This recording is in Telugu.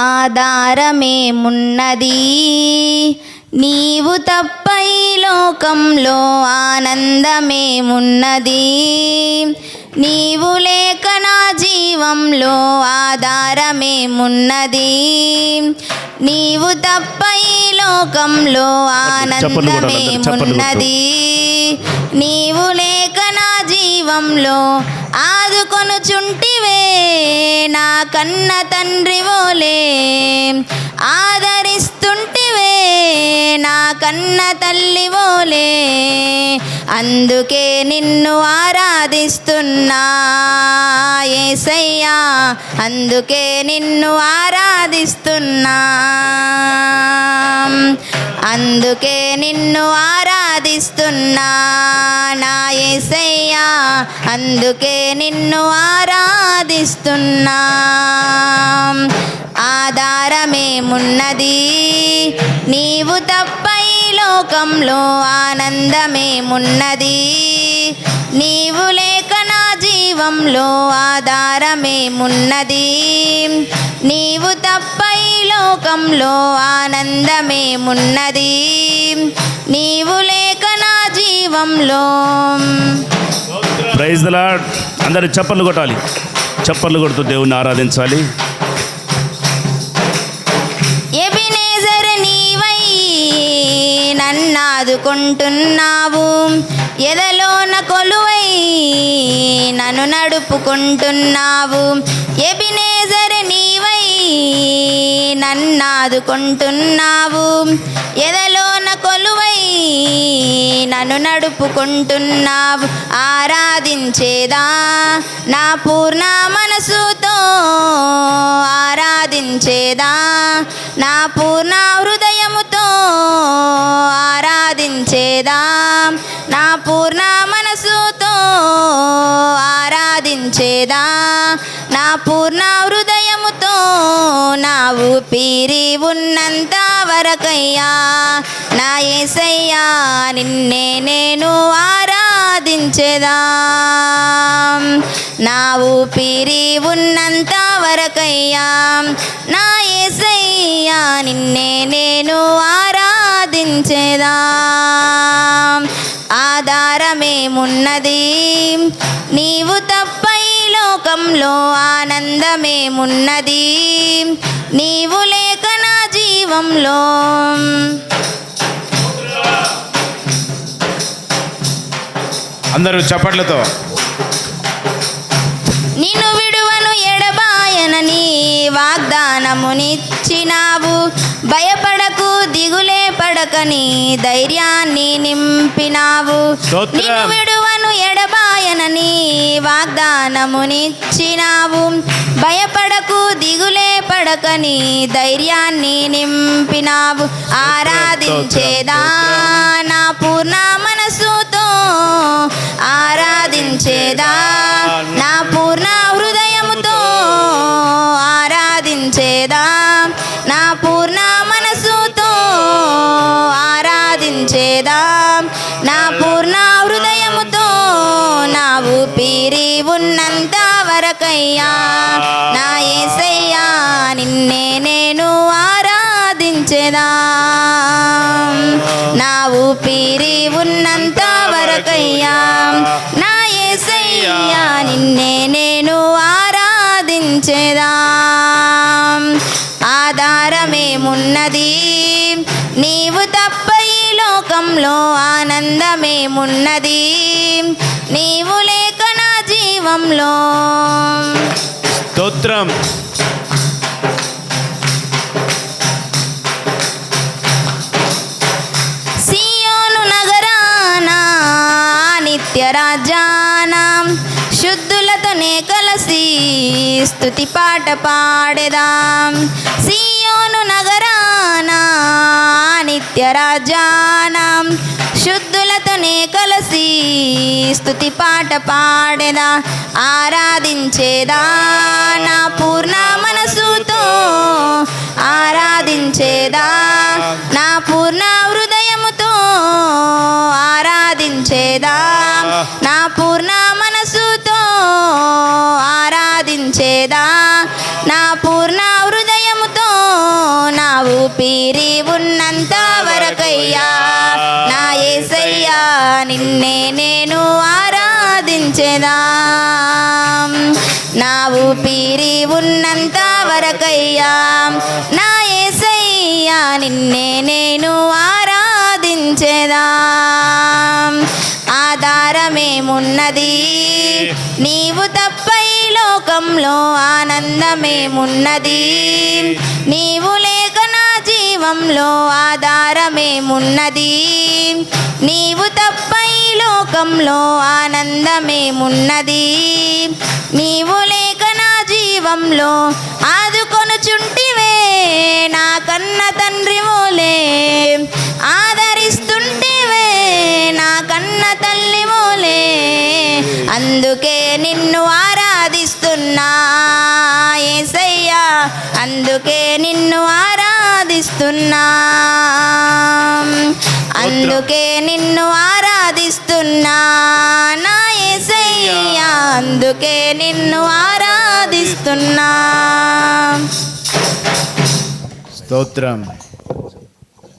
ఆధారమేమున్నది నీవు తప్ప ఈ లోకంలో ఆనందమేమున్నది నీవు లేక నా జీవంలో ఆధారమేమున్నది నీవు తప్ప ఈ లోకంలో ఆనందమేమున్నది నీవు లేక జీవంలో ఆదుకొనుచుంటివే. నా కన్న తండ్రి ఓలే ఆదరిస్తుంటివే. నా కన్న తల్లి ఓలే అందుకే నిన్ను ఆరాధిస్తున్నా. ఏసయ్యా అందుకే నిన్ను ఆరాధిస్తున్నా. అందుకే నిన్ను ఆరాధిస్తున్నా నా ఏసయ్యా. అందుకే నిన్ను ఆరాధిస్తున్నా. ఆధారమేమున్నది? నీవు తప్ప ఈ లోకంలో ఆనందమేమున్నది? నీవు లేక నా జీవంలో ఆధారమేమున్నది? నీవు తప్ప లోకంలో ఆనందమేమున్నది నీవు లేక నా జీవంలో. ప్రైజ్ లాడ్ అందరూ చప్పట్లు కొట్టాలి. చప్పట్లు కొడుతూ దేవుణ్ణి ఆరాధించాలి. ఎబినేజర్ నీవై నన్నాదుకుంటున్నావు ఎదలోన కొలువై నన్ను నడుపుకుంటున్నావు. ఎబినేజర్ నీవై నన్నాదుకుంటున్నావు ఎదలోన కొలువై నన్ను నడుపుకుంటున్నావు. ఆరాధించేదా నా పూర్ణ మనసుతో. ఆరాధించేదా నా పూర్ణ హృదయముతో. ఆరాధించేదా నా పూర్ణ మనసుతో. ఆరాధించేదా నా పూర్ణ హృదయముతో నా ఊపిరి ఉన్నంత వరకయ్యా. నా ఏసయ్యా నిన్నే నేను ఆరాధించేదా. నా ఊపిరి ఉన్నంత వరకయ్యా. నా ఏసయ్యా నిన్నే నేను ఆరాధించేదా. ఆధారమేమున్నది? లోకంలో ఆనందమేమున్నది నీవు లేక నా జీవంలో. అందరూ చప్పట్లతో. నిన్ను విడువను ఎడబాయనని వాగ్దానమునిచ్చినావు. భయపడకు దిగులే పడకని ధైర్యాన్ని నింపినావు. నిన్ను విడువను ఎడబాయనని వాగ్దానమునిచ్చినావు. భయపడకు దిగులే పడకని ధైర్యాన్ని నింపినావు. ఆరాధించేదా నా పూర్ణ మనసుతో? ఆరాధించేదా ఉన్నంత వరకయ్యా నా ఏసయ్యా నిన్నే నేను ఆరాధించేదా. ఆధారమేమున్నది? నీవు తప్ప ఈ లోకంలో ఆనందమేమున్నది? నీవు లేక నా జీవంలో స్తోత్రం. నిత్య శుద్ధులతోనే కలసి స్థుతి పాట పాడేదాం. సియోను నగరానా నిత్యరాజానం శుద్ధులతోనే కలసి స్థుతి పాట పాడేదా ఆరాధించేదా నా పూర్ణ నిన్నే నేను ఆరాధించేదా. నా ఊపిరి ఉన్నంత వరకయ్యా. నా ఏసయ్యా నిన్నే నేను ఆరాధించేదా. ఆధారమేమున్నది? నీవు తప్ప లోకంలో ఆనందమేమున్నది? నీవు లేక నా జీవంలో ఆధారమేమున్నది? నీవు తప్ప లోకంలో ఆనందమేమున్నది? నీవు లేక నా జీవంలో ఆదుకొనుచుంటివే నా కన్న తండ్రి మూలే ఆదరిస్తుంటివే నా కన్న తల్లి మూలే అందుకే నిన్ను ఆరాధిస్తున్నా ఏసయ్యా అందుకే నిన్ను ఆరాధిస్తున్నా. అందుకే నిన్ను ఆరాధిస్తున్నా నా ఏసయ్యా. అందుకే నిన్ను ఆరాధిస్తున్నా. స్తోత్రం.